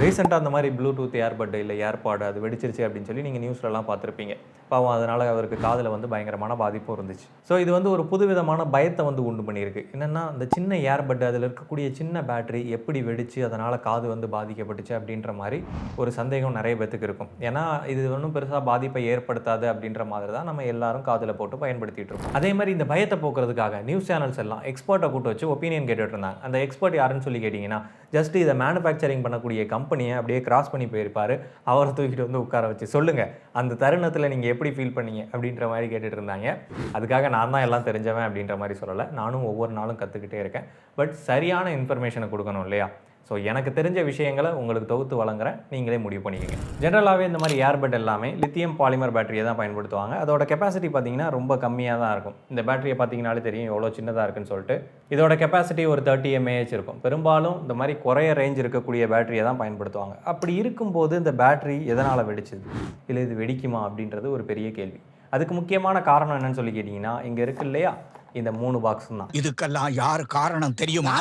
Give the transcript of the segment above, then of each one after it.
ரீசெண்டாக அந்த மாதிரி ப்ளூடூத் ஏர்பட் இல்லை ஏர்பாடு அது வெடிச்சிருச்சு அப்படின்னு சொல்லி நீங்கள் நியூஸ்லலாம் பார்த்துருப்பீங்க. பாவம் அதனால் அவருக்கு காதில் வந்து பயங்கரமான பாதிப்பும் இருந்துச்சு. ஸோ இது வந்து ஒரு புதுவிதமான பயத்தை வந்து உண்டு பண்ணியிருக்கு. என்னென்னா அந்த சின்ன ஏர்பட் அதில் இருக்கக்கூடிய சின்ன பேட்டரி எப்படி வெடிச்சு அதனால் காது வந்து பாதிக்கப்பட்டுச்சு அப்படின்ற மாதிரி ஒரு சந்தேகம் நிறைய பேத்துக்கு இருக்கும். ஏன்னா இது ஒன்றும் பெருசாக பாதிப்பை ஏற்படுத்தாது அப்படின்ற மாதிரி தான் நம்ம எல்லாரும் காதில் போட்டு பயன்படுத்திகிட்டு இருக்கோம். அதே மாதிரி இந்த பயத்தை போக்குறதுக்காக நியூஸ் சேனல்ஸ் எல்லாம் எக்ஸ்பர்ட்டை கூட்டு வச்சு ஒப்பீனியன் கேட்டுட்டு இருந்தாங்க. அந்த எக்ஸ்பர்ட் யாருன்னு சொல்லி கேட்டிங்கன்னா ஜஸ்ட் இதை மேனுஃபேக்சரிங் பண்ணக்கூடிய கம்பெனியை அப்படியே கிராஸ் பண்ணி போயிருப்பாரு. அவரை தூக்கிட்டு வந்து உட்கார வச்சு சொல்லுங்கள் அந்த தருணத்தில் நீங்கள் எப்படி ஃபீல் பண்ணீங்க? அப்படின்ற மாதிரி கேட்டுட்டு இருந்தாங்க. அதுக்காக நான் தான் எல்லாம் தெரிஞ்சவன் அப்படின்ற மாதிரி சொல்லலை. நானும் ஒவ்வொரு நாளும் கற்றுக்கிட்டே இருக்கேன். பட் சரியான இன்ஃபர்மேஷனை கொடுக்கணும் இல்லையா? ஸோ எனக்கு தெரிஞ்ச விஷயங்களை உங்களுக்கு தொகுத்து வழங்குறேன். நீங்களே முடிவு பண்ணிக்கோங்க. ஜென்ரலாகவே இந்த மாதிரி ஏர்பட் எல்லாமே லித்தியம் பாலிமர் பேட்டரியை தான் பயன்படுத்துவாங்க. அதோட கெப்பாசிட்டி பார்த்தீங்கன்னா ரொம்ப கம்மியாக தான் இருக்கும். இந்த பேட்டரியை பார்த்தீங்கனாலே தெரியும் எவ்வளோ சின்னதாக இருக்குன்னு சொல்லிட்டு. இதோட கெப்பாசிட்டி ஒரு தேர்ட்டி எம்ஏஹெச் இருக்கும். பெரும்பாலும் இந்த மாதிரி குறைய ரேஞ்ச் இருக்கக்கூடிய பேட்டரியை தான் பயன்படுத்துவாங்க. அப்படி இருக்கும்போது இந்த பேட்டரி எதனால் வெடிச்சுது? இல்லை இது வெடிக்குமா அப்படின்றது ஒரு பெரிய கேள்வி. அதுக்கு முக்கியமான காரணம் என்னன்னு சொல்லி கேட்டிங்கன்னா இங்கே இருக்கு இல்லையா? இந்த மூணு பாக்ஸ் தான். இதுக்கெல்லாம் யார் காரணம் தெரியுமா?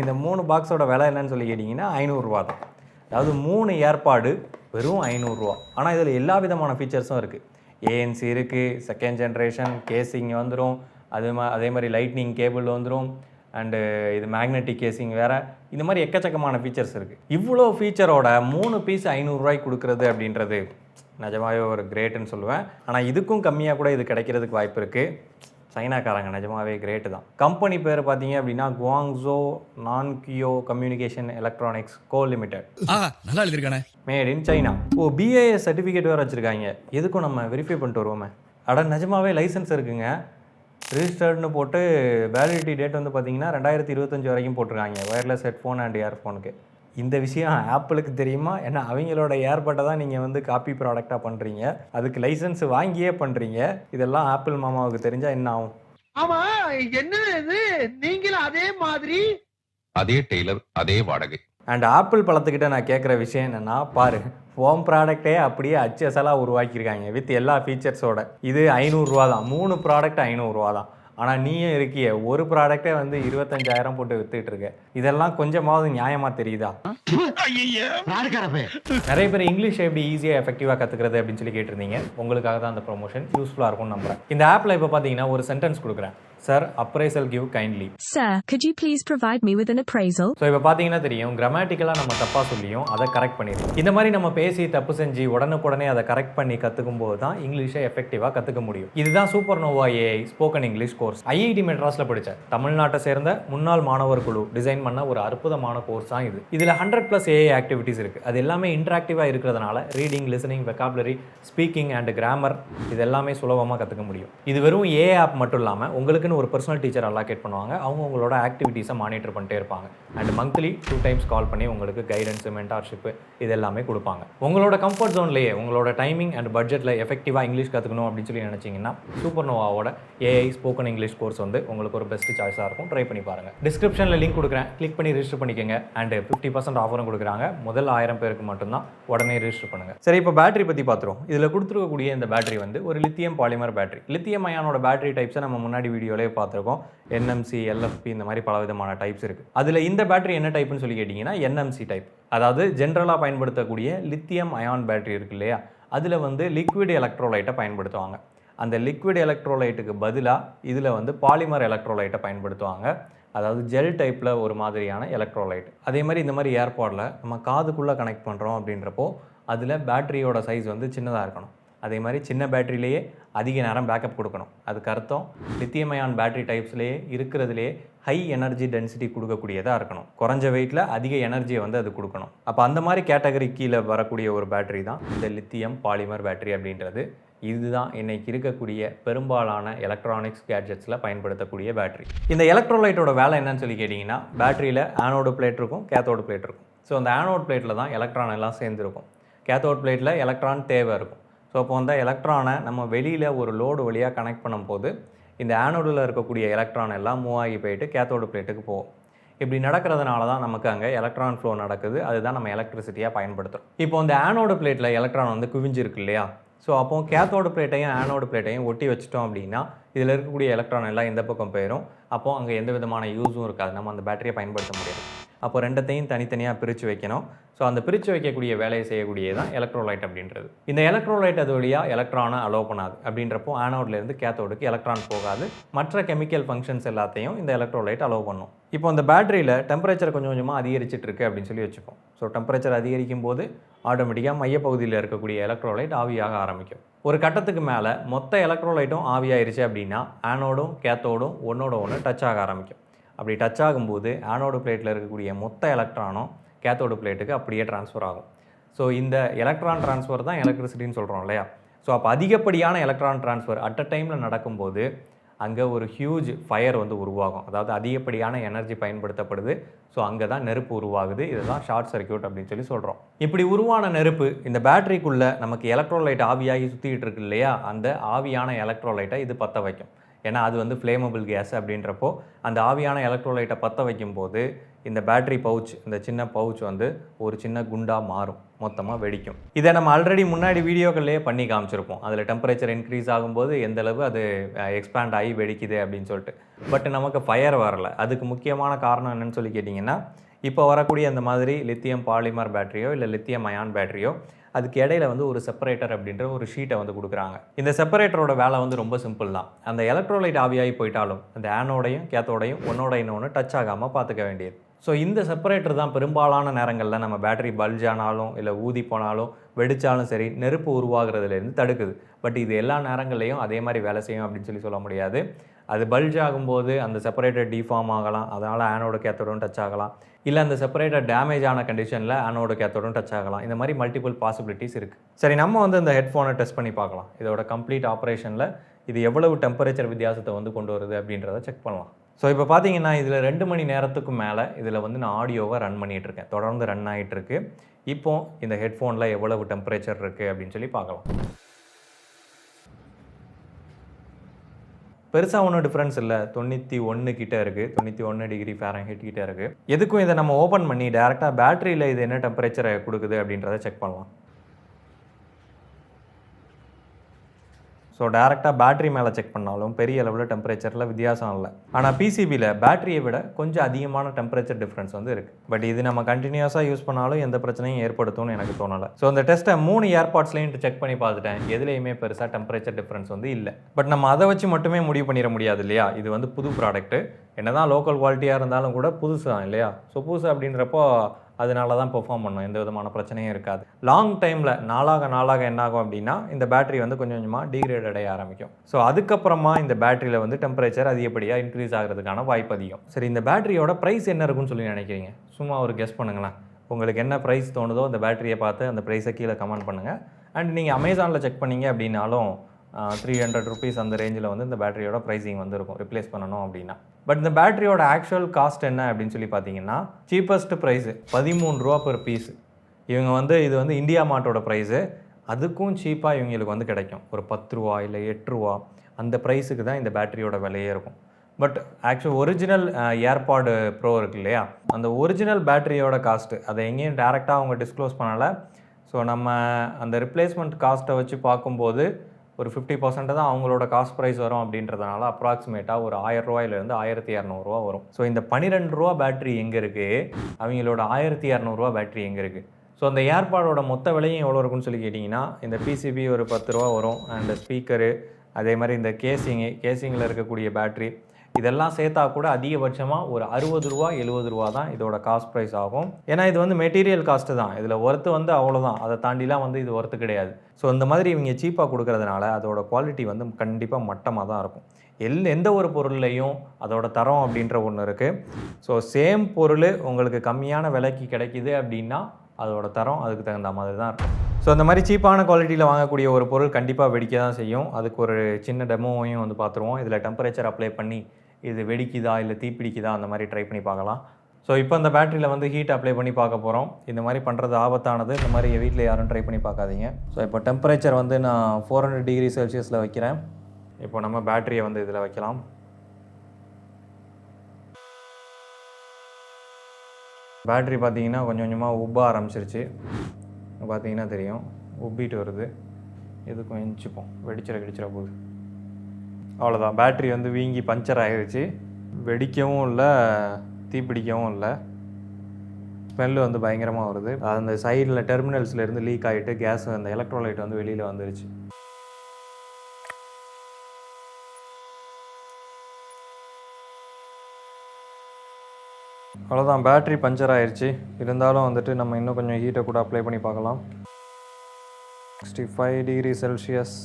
இந்த மூணு பாக்ஸோட விலை என்னன்னு சொல்லி கேட்டிங்கன்னா ஐநூறுரூவா தான். அதாவது மூணு ஏற்பாடு வெறும் ஐநூறுரூவா ஆனால் இதில் எல்லா விதமான ஃபீச்சர்ஸும் இருக்குது ஏஎன்சி இருக்குது செகண்ட் ஜென்ரேஷன் கேசிங் வந்துடும் அது மா அதே மாதிரி லைட்னிங் கேபிள் வந்துடும் அண்டு இது மேக்னெட்டிக் கேசிங் வேறு. இந்த மாதிரி எக்கச்சக்கமான ஃபீச்சர்ஸ் இருக்குது இவ்வளோ ஃபீச்சரோட மூணு பீஸ் ஐநூறுரூவாய்க்கு கொடுக்குறது அப்படின்றது நிஜமாகவே ஒரு கிரேட்டுன்னு சொல்லுவேன். ஆனால் இதுக்கும் கம்மியாக கூட இது கிடைக்கிறதுக்கு வாய்ப்பு இருக்குது சைனாக்காரங்க நிஜமாவே கிரேட்டு தான். கம்பெனி பேர் பார்த்தீங்க அப்படின்னா குவாங்ஸோ நான் கியோ கம்யூனிகேஷன் எலக்ட்ரானிக்ஸ் கோ லிமிடெட் நல்லா எழுதிருக்கானே மேட் இன் சைனா ஓ பிஏஎஸ் சர்டிஃபிகேட் வேறு வச்சுருக்காங்க. எதுக்கும் நம்ம வெரிஃபை பண்ணிட்டு வருவோமே. அட நிஜமாவே லைசன்ஸ் இருக்குங்க. ரிஜிஸ்டர்ட்னு போட்டு வேலிடிட்டி டேட் வந்து பார்த்தீங்கன்னா ரெண்டாயிரத்தி இருபத்தஞ்சி வரைக்கும் போட்டிருக்காங்க. ஒயர்லெஸ் ஹெட்ஃபோன் அண்ட் இயர்ஃபோனுக்கு இந்த விஷயம் ஆப்பிளுக்கு தெரியுமா? ஏன்னா அவங்களோட ஏர்பட்டை தான் நீங்கள் வந்து காப்பி ப்ராடக்டாக பண்ணுறீங்க அதுக்கு லைசன்ஸ் வாங்கியே பண்ணுறீங்க இதெல்லாம் ஆப்பிள் மாமாவுக்கு தெரிஞ்சால் என்ன ஆகும்? ஆமா என்ன இது? நீங்களும் அதே மாதிரி? அதே டெய்லர் அதே வாடகை. அண்ட் ஆப்பிள் பழத்துக்கிட்ட நான் கேட்குற விஷயம் என்னென்னா பாரு ஹோம் ப்ராடக்டே அப்படியே அச்சசலாக உருவாக்கியிருக்காங்க வித் எல்லா ஃபீச்சர்ஸோட இது ஐநூறுரூவா தான் மூணு ப்ராடக்ட் ஐநூறுரூவா தான் ஆனால் நீயும் இருக்கிய. ஒரு ப்ராடக்டே வந்து இருபத்தஞ்சாயிரம் போட்டு வித்துட்டு இருக்க இதெல்லாம் கொஞ்சமாவது நியாயமாக தெரியுதா? நிறைய பேர் இங்கிலீஷ் எப்படி ஈஸியாக எஃபெக்டிவாக கற்றுக்கிறது அப்படின்னு சொல்லி கேட்டிருந்தீங்க. உங்களுக்காக தான் அந்த ப்ரொமோஷன் யூஸ்ஃபுல்லாக இருக்கும்னு நம்புறேன். இந்த ஆப்பில் இப்போ பார்த்தீங்கன்னா ஒரு சென்டென்ஸ் கொடுக்குறேன். Sir appraisal give kindly Sir, could you please provide me with an appraisal? So இப்போ பார்த்தீங்கன்னா தெரியும் கிராமட்டிக்கலாக நம்ம தப்பாக சொல்லியும் அதை கரெக்ட் பண்ணிடுவோம். இந்த மாதிரி நம்ம பேசி தப்பு செஞ்சு உடனுக்குடனே அதை கரெக்ட் பண்ணி கற்றுக்கும் போது தான் இங்கிலீஷை எஃபெக்டிவாக கற்றுக்க முடியும். இதுதான் super nova AI spoken English course IIT மெட்ராஸில் படித்தேன் தமிழ்நாட்டை சேர்ந்த முன்னாள் மாணவர் குழு டிசைன் பண்ண ஒரு அற்புதமான கோர்ஸ் தான் இது. இதில் ஹண்ட்ரட் ப்ளஸ் ஏஐ ஆக்டிவிட்டீஸ் இருக்குது அது எல்லாமே இன்ட்ராக்டிவாக இருக்கிறதுனால reading listening vocabulary speaking and grammar இது எல்லாமே சுலபமாக கற்றுக்க முடியும். இது வெறும் ஏ ஆப் மட்டும் இல்லாமல் உங்களுக்குன்னு ஒரு பர்சனல் டீச்சர் அலாகேட் பண்ணுவாங்க. அவங்க உங்களோட ஆக்டிவிட்டீஸை மானிட்டர் பண்ணிட்டே இருப்பாங்க. And monthly two times call பண்ணி உங்களுக்கு கைடன்ஸு மென்டார்ஷிப்பு இது எல்லாமே கொடுப்பாங்க. உங்களோட கம்ஃபர்ட் ஜோன்லேயே உங்களோட டைமிங் அண்ட் பட்ஜெட்டில் எஃபெக்டிவாக இங்கிலீஷ் கற்றுக்கணும் அப்படின்னு சொல்லி நினச்சிங்கன்னா சூப்பர் நோவாவோட ஏஐ ஸ்போக்கன் இங்கிலீஷ் கோர்ஸ் வந்து உங்களுக்கு ஒரு பெஸ்ட் சாய்ஸாக இருக்கும். ட்ரை பண்ணி பாருங்கள் டிஸ்கிரிப்ஷனில் லிங்க் கொடுக்குறேன். கிளிக் பண்ணி ரிஜிஸ்டர் பண்ணிக்கோங்க. அண்ட் ஃபிஃப்டி பர்சன்ட் ஆஃபரும் கொடுக்குறாங்க. முதல் ஆயிரம் பேருக்கு மட்டும்தான் உடனே ரிஜிஸ்டர் பண்ணுங்கள் சரி இப்போ பேட்டரி பற்றி பார்த்துருவோம் இதில் கொடுத்துருக்கக்கூடிய இந்த பேட்டரி வந்து ஒரு லித்தியம் பாலிமர் பேட்டரி லித்தியம் அயானோட பேட்டரி டைப்ஸை நம்ம முன்னாடி வீடியோலேயே பார்த்துருக்கோம். என்எம்சி எல்எஃப்பி இந்த மாதிரி பல விதமான டைப்ஸ் இருக்குது அதில் இந்த பேட்டரி என்ன டைப்னு சொல்லி கேட்டிங்கன்னா என்எம்சி டைப் அதாவது ஜென்ரலாக பயன்படுத்தக்கூடிய லித்தியம் அயான் பேட்டரி இருக்கு இல்லையா? அதில் வந்து லிக்விட் எலக்ட்ரோலைட்டை பயன்படுத்துவாங்க. அந்த லிக்விட் எலக்ட்ரோலைட்டுக்கு பதிலாக இதில் வந்து பாலிமர் எலக்ட்ரோலைட்டை பயன்படுத்துவாங்க. அதாவது ஜெல் டைப்பில் ஒரு மாதிரியான எலக்ட்ரோலைட் அதே மாதிரி இந்த மாதிரி ஏர்பாடில் நம்ம காதுக்குள்ளே கனெக்ட் பண்ணுறோம் அப்படின்றப்போ அதில் பேட்டரியோட சைஸ் வந்து சின்னதாக இருக்கணும். அதே மாதிரி சின்ன பேட்டரியிலேயே அதிக நேரம் பேக்கப் கொடுக்கணும். அதுக்கு அர்த்தம் லித்தியமயான் பேட்டரி டைப்ஸ்லேயே இருக்கிறதுலேயே ஹை எனர்ஜி டென்சிட்டி கொடுக்கக்கூடியதாக இருக்கணும். குறைஞ்ச வெயிட்டில் அதிக எனர்ஜியை வந்து அது கொடுக்கணும். அப்போ அந்த மாதிரி கேட்டகரி கீழே வரக்கூடிய ஒரு பேட்டரி தான் இந்த லித்தியம் பாலிமர் பேட்டரி அப்படின்றது. இதுதான் இன்னைக்கு இருக்கக்கூடிய பெரும்பாலான எலக்ட்ரானிக்ஸ் கேட்ஜெட்ஸில் பயன்படுத்தக்கூடிய பேட்டரி இந்த எலக்ட்ரோலைட்டோட வேலை என்னன்னு சொல்லி கேட்டிங்கன்னா பேட்டரியில் ஆனோடு பிளேட் இருக்கும் கேத்தோடு பிளேட் இருக்கும். ஸோ அந்த ஆனோட் பிளேட்டில் தான் எலக்ட்ரான் எல்லாம் சேர்ந்துருக்கும். கேத்தோட் பிளேட்டில் எலக்ட்ரான் தேவை இருக்கும். ஸோ அப்போ வந்து எலக்ட்ரானை நம்ம வெளியில் ஒரு லோடு வழியாக கனெக்ட் பண்ணும்போது இந்த ஆனோடில் இருக்கக்கூடிய எலக்ட்ரான் எல்லாம் மூவ் ஆகி போயிட்டு கேத்தோடு பிளேட்டுக்கு போகும். இப்படி நடக்கிறதுனால தான் நமக்கு அங்கே எலக்ட்ரான் ஃப்ளோ நடக்குது. அதுதான் நம்ம எலக்ட்ரிசிட்டியாக பயன்படுத்துகிறோம் இப்போ இந்த ஆனோடு பிளேட்டில் எலக்ட்ரான் வந்து குவிஞ்சிருக்கு இல்லையா? ஸோ அப்போ கேத்தோடு பிளேட்டையும் ஆனோடு பிளேட்டையும் ஒட்டி வச்சிட்டோம் அப்படின்னா இதில் இருக்கக்கூடிய எலக்ட்ரான் எல்லாம் எந்த பக்கம் போயிடும் அப்போ அங்கே எந்த விதமான யூஸும் இருக்காது. நம்ம அந்த பேட்டரியை பயன்படுத்த முடியாது. அப்போ ரெண்டத்தையும் தனித்தனியாக பிரித்து வைக்கணும். ஸோ அந்த பிரித்து வைக்கக்கூடிய வேலையை செய்யக்கூடியது தான் எலக்ட்ரோலைட் அப்படின்றது. இந்த எலக்ட்ரோலைட் அது வழியாக எலக்ட்ரானை அலோவ் பண்ணாது. அப்படின்றப்போ ஆனோட்லேருந்து கேத்தோடுக்கு எலக்ட்ரான் போகாது. மற்ற கெமிக்கல் ஃபங்க்ஷன்ஸ் எல்லாத்தையும் இந்த எலக்ட்ரோலைட் அலோவ் பண்ணும். இப்போ இந்த பேட்டரியில் டெம்பரேச்சர் கொஞ்சம் கொஞ்சமாக அதிகரிச்சிட்டு இருக்கு அப்படின்னு சொல்லி வச்சுப்போம். ஸோ டெம்பரேச்சர் அதிகரிக்கும் போது ஆட்டோமேட்டிக்காக மையப்பகுதியில் இருக்கக்கூடிய எலக்ட்ரோலைட் ஆவியாக ஆரம்பிக்கும். ஒரு கட்டத்துக்கு மேலே மொத்த எலக்ட்ரோலைட்டும் ஆவியாயிருச்சு அப்படின்னா ஆனோடும் கேத்தோடும் ஒன்றோட ஒன்று டச் ஆக ஆரம்பிக்கும். அப்படி டச் ஆகும்போது ஆனோடு பிளேட்டில் இருக்கக்கூடிய மொத்த எலக்ட்ரானும் கேத்தோடு பிளேட்டுக்கு அப்படியே ட்ரான்ஸ்ஃபர் ஆகும். ஸோ இந்த எலக்ட்ரான் ட்ரான்ஸ்ஃபர் தான் எலக்ட்ரிசிட்டின்னு சொல்கிறோம் இல்லையா? ஸோ அப்போ அதிகப்படியான எலக்ட்ரான் ட்ரான்ஸ்ஃபர் அட் அ டைமில் நடக்கும்போது அங்கே ஒரு ஹியூஜ் ஃபயர் வந்து உருவாகும். அதாவது அதிகப்படியான எனர்ஜி பயன்படுத்தப்படுது. ஸோ அங்கே தான் நெருப்பு உருவாகுது. இதுதான் ஷார்ட் சர்க்யூட் அப்படின்னு சொல்லி சொல்கிறோம் இப்படி உருவான நெருப்பு இந்த பேட்டரிக்குள்ளே நமக்கு எலக்ட்ரோலைட் ஆவியாகி சுற்றிக்கிட்டு இருக்கு இல்லையா? அந்த ஆவியான எலக்ட்ரோலைட்டை இது பற்ற வைக்கும். ஏன்னா அது வந்து ஃப்ளேமபிள் கேஸ் அப்படின்றப்போ அந்த ஆவியான எலக்ட்ரோலைட்டை பற்ற வைக்கும்போது இந்த பேட்டரி பவுச் இந்த சின்ன பவுச் வந்து ஒரு சின்ன குண்டாக மாறும் மொத்தமாக வெடிக்கும். இதை நம்ம ஆல்ரெடி முன்னாடி வீடியோக்கள்லேயே பண்ணி காமிச்சிருப்போம். அதில் டெம்பரேச்சர் இன்க்ரீஸ் ஆகும்போது எந்த அளவு அது எக்ஸ்பேண்ட் ஆகி வெடிக்குது அப்படின்னு சொல்லிட்டு. பட் நமக்கு ஃபயர் வரல. அதுக்கு முக்கியமான காரணம் என்னன்னு சொல்லி கேட்டிங்கன்னா இப்போ வரக்கூடிய அந்த மாதிரி லித்தியம் பாலிமர் பேட்டரியோ இல்லை லித்தியம் அயான் பேட்டரியோ அதுக்கு இடையில வந்து ஒரு செப்பரேட்டர் அப்படின்ற ஒரு ஷீட்டை வந்து கொடுக்குறாங்க. இந்த செப்பரேட்டரோட வேலை வந்து ரொம்ப சிம்பிள் தான். அந்த எலக்ட்ரோலைட் ஆவியாகி போயிட்டாலும் அந்த ஆனோடையும் கேத்தோடையும் ஒன்னோட இன்னொன்று டச் ஆகாமல் பார்த்துக்க வேண்டியது. ஸோ இந்த செப்பரேட்டர் தான் பெரும்பாலான நேரங்களில் நம்ம பேட்டரி பல்ஜ் ஆனாலும் இல்லை ஊதி போனாலும் வெடித்தாலும் சரி நெருப்பு உருவாகிறதுலேருந்து தடுக்குது. பட் இது எல்லா நேரங்கள்லையும் அதே மாதிரி வேலை செய்யும் அப்படின்னு சொல்லி சொல்ல முடியாது. அது பல்ஜ் ஆகும்போது அந்த செப்பரேட்டர் டிஃபார்ம் ஆகலாம். அதனால் ஆனோட கேத்தோடும் டச் ஆகலாம். இல்லை அந்த செப்பரேட்டர் டேமேஜ் ஆன கண்டிஷனில் அனோட கேத்தோடும் டச் ஆகலாம். இந்த மாதிரி மல்டிபிள் பாசிபிலிட்டிஸ் இருக்குது சரி நம்ம வந்து இந்த ஹெட்ஃபோனை டெஸ்ட் பண்ணி பார்க்கலாம். இதோட கம்ப்ளீட் ஆப்ரேஷனில் இது எவ்வளவு டெம்பரேச்சர் வித்தியாசத்தை வந்து கொண்டு வருது அப்படின்றத செக் பண்ணலாம். ஸோ இப்போ பார்த்தீங்கன்னா இதில் ரெண்டு மணி நேரத்துக்கு மேலே இதில் வந்து நான் ஆடியோவை ரன் பண்ணிகிட்டு இருக்கேன். தொடர்ந்து ரன் ஆகிட்டு இருக்கு. இப்போ இந்த ஹெட்ஃபோனில் எவ்வளவு டெம்பரேச்சர் இருக்குது அப்படின்னு சொல்லி பார்க்கலாம். பெருசாக ஒன்றும் டிஃப்ரென்ஸ் இல்லை. தொண்ணூற்றி ஒன்று கிட்டே இருக்குது தொண்ணூற்றி ஒன்று டிகிரி ஃபேரன்ஹீட் கிட்டே இருக்குது எதுக்கும் இதை நம்ம ஓப்பன் பண்ணி டேரெக்டாக பேட்டரியில் இது என்ன டெம்பரேச்சரை கொடுக்குது அப்படின்றத செக் பண்ணலாம். ஸோ டேரெக்டாக பேட்டரி மேலே செக் பண்ணாலும் பெரிய அளவில் டெம்பரேச்சரில் வித்தியாசம் இல்லை. ஆனால் பிசிபியில் பேட்டரியை விட கொஞ்சம் அதிகமான டெம்பரேச்சர் டிஃப்ரென்ஸ் வந்து இருக்குது பட் இது நம்ம கண்டினியூஸாக யூஸ் பண்ணாலும் எந்த பிரச்சனையும் ஏற்படுத்தும்னு எனக்கு தோணலை. ஸோ இந்த டெஸ்ட்டை மூணு ஏர்பாட்ஸ்லையும் செக் பண்ணி பார்த்துட்டேன். எதுலேயுமே பெருசாக டெம்பரேச்சர் டிஃப்ரென்ஸ் வந்து இல்லை. பட் நம்ம அதை வச்சு மட்டுமே முடிவு பண்ணிட முடியாது இல்லையா? இது வந்து புது ப்ராடக்ட்டு என்ன தான் லோக்கல் குவாலிட்டியாக இருந்தாலும் கூட புதுசு தான் இல்லையா? ஸோ புதுசு அப்படின்றப்போ அதனால தான் பெர்ஃபார்ம் பண்ணும். எந்த விதமான பிரச்சனையும் இருக்காது. லாங் டைமில் நாளாக நாளாக என்ன ஆகும் அப்படின்னா இந்த பேட்டரி வந்து கொஞ்சம் கொஞ்சமாக டீக்ரேட் அடைய ஆரம்பிக்கும். ஸோ அதுக்கப்புறமா இந்த பேட்டரியில் வந்து டெம்பரேச்சர் அதிகப்படியாக இன்க்ரீஸ் ஆகிறதுக்கான வாய்ப்பு அதிகம். சரி இந்த பேட்டரியோட ப்ரைஸ் என்ன இருக்குன்னு சொல்லி நினைக்கிறீங்க? சும்மா ஒரு கெஸ் பண்ணுங்களேன். உங்களுக்கு என்ன ப்ரைஸ் தோணுதோ அந்த பேட்டரியை பார்த்து அந்த ப்ரைஸை கீழே கமெண்ட் பண்ணுங்கள் அண்ட் நீங்கள் அமேசானில் செக் பண்ணீங்க அப்படின்னாலும் த்ரீ ஹண்ட்ரட் ருபீஸ் அந்த ரேஞ்சில் வந்து இந்த பேட்டரியோட ப்ரைஸிங் வந்து இருக்கும் ரிப்ளேஸ் பண்ணணும் அப்படின்னா. பட் இந்த பேட்டரியோட ஆக்சுவல் காஸ்ட் என்ன அப்படின்னு சொல்லி பார்த்தீங்கன்னா சீப்பஸ்ட் ப்ரைஸு பதிமூணு ரூபா பெர் பீஸ் இவங்க வந்து இது வந்து இந்தியா மார்ட்டோட ப்ரைஸு அதுக்கும் சீப்பாக இவங்களுக்கு வந்து கிடைக்கும். ஒரு பத்து ரூபா இல்லை எட்டு ரூபா. அந்த ப்ரைஸுக்கு தான் இந்த பேட்டரியோட விலையே இருக்கும். But actual original AirPod Pro இருக்கு இல்லையா? அந்த ஒரிஜினல் பேட்டரியோட காஸ்ட்டு அதை எங்கேயும் டேரெக்டாக அவங்க டிஸ்க்ளோஸ் பண்ணலை. ஸோ நம்ம அந்த ரிப்ளேஸ்மெண்ட் காஸ்ட்டை வச்சு பார்க்கும்போது ஒரு ஃபிஃப்டி பர்சன்ட் தான் அவங்களோட காஸ்ட் ப்ரைஸ் வரும் அப்படின்றதுனால அப்ராக்சிமேட்டாக ஒரு ஆயிரம் ரூபாயிலேருந்து ஆயிரத்தி இரநூறுவா வரும். ஸோ இந்த பன்னிரெண்டு ரூபா பேட்டரி எங்கே இருக்குது அவங்களோட ஆயிரத்தி இரநூறுவா பேட்டரி எங்கே இருக்குது ஸோ அந்த ஏர்பாடோட மொத்த விலையும் எவ்வளோ இருக்குன்னு சொல்லி கேட்டிங்கன்னா இந்த பிசிபி ஒரு பத்து ரூபா வரும் அண்ட் ஸ்பீக்கரு அதே மாதிரி இந்த கேசிங்கு கேசிங்கில் இருக்கக்கூடிய பேட்டரி இதெல்லாம் சேர்த்தா கூட அதிகபட்சமாக ஒரு அறுபது ரூபா எழுபது ரூபா தான் இதோட காஸ்ட் ப்ரைஸ் ஆகும். ஏன்னா இது வந்து மெட்டீரியல் காஸ்ட்டு தான். இதில் ஒர்த்து வந்து அவ்வளோதான் அதை தாண்டிலாம் வந்து இது ஒர்த்து கிடையாது. ஸோ இந்த மாதிரி இவங்க சீப்பாக கொடுக்கறதுனால அதோட குவாலிட்டி வந்து கண்டிப்பாக மட்டமாக தான் இருக்கும். எல் எந்த ஒரு பொருள்லையும் அதோட தரம் அப்படின்ற ஒன்று இருக்குது ஸோ சேம் பொருள் உங்களுக்கு கம்மியான விலைக்கு கிடைக்குது அப்படின்னா அதோட தரம் அதுக்கு தகுந்த மாதிரி தான் இருக்கும். ஸோ அந்த மாதிரி சீப்பான குவாலிட்டியில் வாங்கக்கூடிய ஒரு பொருள் கண்டிப்பாக வெடிக்க தான் செய்யும். அதுக்கு ஒரு சின்ன டெமோவையும் வந்து பார்த்துருவோம். இதில் டெம்பரேச்சர் அப்ளை பண்ணி இது வெடிக்குதா இல்லை தீப்பிடிக்குதா அந்த மாதிரி ட்ரை பண்ணி பார்க்கலாம். ஸோ இப்போ இந்த பேட்டரியில் வந்து ஹீட் அப்ளை பண்ணி பார்க்க போகிறோம் இந்த மாதிரி பண்ணுறது ஆபத்தானது. இந்த மாதிரி வீட்டில் யாரும் ட்ரை பண்ணி பார்க்காதீங்க. ஸோ இப்போ டெம்பரேச்சர் வந்து நான் ஃபோர் ஹண்ட்ரட் டிகிரி செல்சியஸில் வைக்கிறேன். இப்போ நம்ம பேட்டரியை வந்து இதில் வைக்கலாம். பேட்டரி பார்த்தீங்கன்னா கொஞ்சம் கொஞ்சமாக உப்ப ஆரம்பிச்சிருச்சு. பார்த்தீங்கன்னா தெரியும். உப்பிட்டு வருது. இது எஞ்சிப்போம் வெடிச்சிட வெடிச்சிட போகுது. அவ்வளோதான் பேட்டரி வந்து வீங்கி பஞ்சர் ஆகிருச்சு வெடிக்கவும் இல்லை தீப்பிடிக்கவும் இல்லை. ஸ்மெல்லு வந்து பயங்கரமாக வருது. அந்த சைடில் டெர்மினல்ஸ்லேருந்து லீக் ஆகிட்டு கேஸ் அந்த எலக்ட்ரோலைட் வந்து வெளியில் வந்துருச்சு. அவ்வளோதான் பேட்ரி பஞ்சர் ஆயிடுச்சு இருந்தாலும் வந்துட்டு நம்ம இன்னும் கொஞ்சம் ஹீட்டை கூட அப்ளை பண்ணி பார்க்கலாம். Sixty five degree Celsius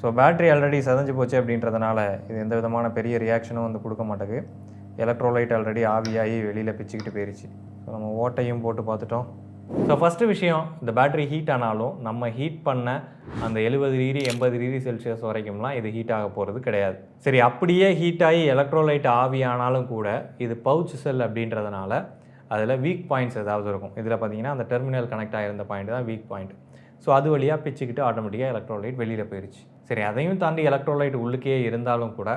so battery already செதஞ்சு போச்சு அப்படின்றதுனால இது எந்த விதமான பெரிய ரியாக்ஷனும் வந்து கொடுக்க மாட்டேங்குது. எலக்ட்ரோலைட் ஆல்ரெடி ஆவியாகி வெளியில் பிச்சுக்கிட்டு போயிருச்சு. ஸோ நம்ம ஓட்டையும் போட்டு பார்த்துட்டோம். ஸோ ஃபஸ்ட்டு விஷயம் இந்த பேட்டரி ஹீட் ஆனாலும் நம்ம ஹீட் பண்ண அந்த எழுபது டிகிரி எண்பது டிகிரி செல்சியஸ் வரைக்கும்லாம் இது ஹீட் ஆக போகிறது கிடையாது. சரி அப்படியே ஹீட் ஆகி எலக்ட்ரோலைட் ஆவி ஆனாலும் கூட இது பவுச் செல் அப்படின்றதுனால அதில் வீக் பாயிண்ட்ஸ் ஏதாவது இருக்கும். இதில் பார்த்தீங்கன்னா அந்த டெர்மினல் கனெக்ட் ஆகிருந்த பாயிண்ட் தான் வீக் பாயிண்ட் ஸோ அது வழியாக பிச்சுக்கிட்டு ஆட்டோமேட்டிக்காக எலக்ட்ரோலைட் வெளியில் போயிடுச்சு சரி அதையும் தாண்டி எலக்ட்ரோலைட் உள்ளுக்கே இருந்தாலும் கூட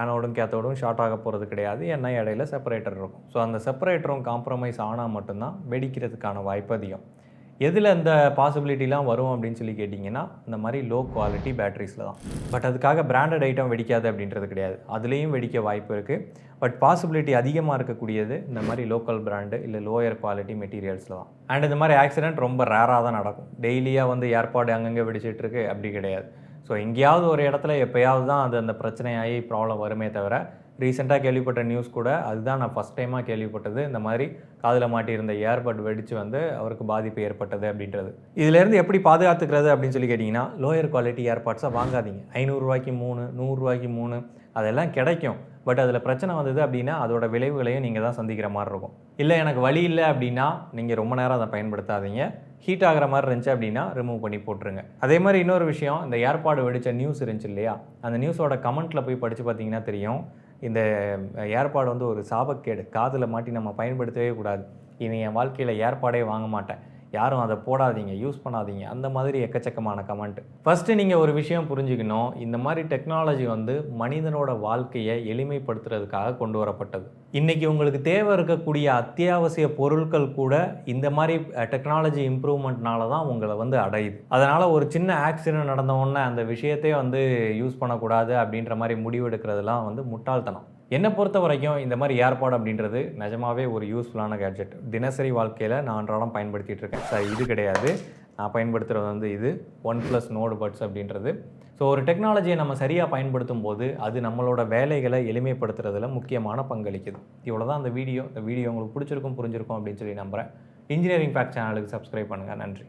ஆனோடும் கேத்தோடும் ஷார்ட் ஆக போகிறது கிடையாது. ஏன்னா இடையில செப்பரேட்டர் இருக்கும். ஸோ அந்த செப்பரேட்டரும் காம்ப்ரமைஸ் ஆனால் மட்டும்தான் வெடிக்கிறதுக்கான வாய்ப்பு அதிகம். எதில் இந்த பாசிபிலிட்டிலாம் வரும் அப்படின்னு சொல்லி கேட்டிங்கன்னா இந்த மாதிரி லோ குவாலிட்டி பேட்டரிஸில் தான். பட் அதுக்காக பிராண்டட் ஐட்டம் வெடிக்காது அப்படின்றது கிடையாது. அதுலேயும் வெடிக்க வாய்ப்பு இருக்குது பட் பாசிபிலிட்டி அதிகமாக இருக்கக்கூடியது இந்த மாதிரி லோக்கல் பிராண்டு இல்லை லோயர் குவாலிட்டி மெட்டீரியல்ஸில் தான். அண்ட் இந்த மாதிரி ஆக்சிடென்ட் ரொம்ப ரேராக தான் நடக்கும். டெய்லியாக வந்து ஏர்பாடு அங்கங்கே வெடிச்சிட்ருக்கு அப்படி கிடையாது. ஸோ எங்கேயாவது ஒரு இடத்துல எப்போயாவது தான் அது அந்த பிரச்சனையாகி ப்ராப்ளம் வருமே தவிர ரீசெண்டாக கேள்விப்பட்ட நியூஸ் கூட அதுதான் நான் ஃபஸ்ட் டைமாக கேள்விப்பட்டது. இந்த மாதிரி காதில் மாட்டியிருந்த ஏர்பட் வெடித்து வந்து அவருக்கு பாதிப்பு ஏற்பட்டது அப்படின்றது. இதிலேருந்து எப்படி பாதுகாத்துக்கிறது அப்படின்னு சொல்லி கேட்டிங்கன்னா லோயர் குவாலிட்டி ஏர்பாட்ஸாக வாங்காதீங்க. ஐநூறுரூவாய்க்கு மூணு நூறுரூவாய்க்கு மூணு அதெல்லாம் கிடைக்கும். பட் அதில் பிரச்சனை வந்தது அப்படின்னா அதோட விளைவுகளையும் நீங்கள் தான் சந்திக்கிற மாதிரி இருக்கும். இல்லை எனக்கு வழி இல்லை அப்படின்னா நீங்கள் ரொம்ப நேரம் அதை பயன்படுத்தாதீங்க. ஹீட் ஆகிற மாதிரி இருந்துச்சு அப்படின்னா ரிமூவ் பண்ணி போட்டுருங்க. அதே மாதிரி இன்னொரு விஷயம் இந்த ஏர்பாடு வெடித்த நியூஸ் இருந்துச்சு இல்லையா? அந்த நியூஸோட கமெண்ட்டில் போய் படித்து பார்த்தீங்கன்னா தெரியும். இந்த ஏர்பாடு வந்து ஒரு சாபக்கேடு. காதில் மாட்டி நம்ம பயன்படுத்தவே கூடாது. இனி என் வாழ்க்கையில் ஏர்பாடே வாங்க மாட்டேன். யாரும் அதை போடாதீங்க யூஸ் பண்ணாதீங்க. அந்த மாதிரி எக்கச்சக்கமான கமெண்ட் ஃபஸ்ட்டு நீங்கள் ஒரு விஷயம் புரிஞ்சுக்கணும். இந்த மாதிரி டெக்னாலஜி வந்து மனிதனோட வாழ்க்கையை எளிமைப்படுத்துறதுக்காக கொண்டு வரப்பட்டது. இன்றைக்கி உங்களுக்கு தேவை இருக்கக்கூடிய அத்தியாவசிய பொருட்கள் கூட இந்த மாதிரி டெக்னாலஜி இம்ப்ரூவ்மெண்ட்னால தான் உங்களை வந்து அடையுது. அதனால் ஒரு சின்ன ஆக்சிடென்ட் நடந்த உடனே அந்த விஷயத்தையே வந்து யூஸ் பண்ணக்கூடாது அப்படின்ற மாதிரி முடிவெடுக்கிறதுலாம் வந்து முட்டாள்தனம். என்னை பொறுத்த வரைக்கும் இந்த மாதிரி ஏர்பாடு அப்படின்றது நிஜமாவே ஒரு யூஸ்ஃபுல்லான கேட்ஜெட் தினசரி வாழ்க்கையில் நான் அன்றாடம் பயன்படுத்திகிட்டு இருக்கேன். சார் இது கிடையாது. நான் பயன்படுத்துகிறது வந்து இது ஒன் ப்ளஸ் நோடு பட்ஸ் அப்படின்றது. ஸோ ஒரு டெக்னாலஜியை நம்ம சரியாக பயன்படுத்தும் போது அது நம்மளோட வேலைகளை எளிமைப்படுத்துறதுல முக்கியமான பங்களிக்குது. இவ்வளோ தான் அந்த வீடியோ இந்த வீடியோ உங்களுக்கு பிடிச்சிருக்கும் புரிஞ்சிருக்கும் அப்படின்னு சொல்லி நம்புகிறேன் இன்ஜினியரிங் ஃபேக்ட் சேனலுக்கு சப்ஸ்கிரைப் பண்ணுங்கள் நன்றி.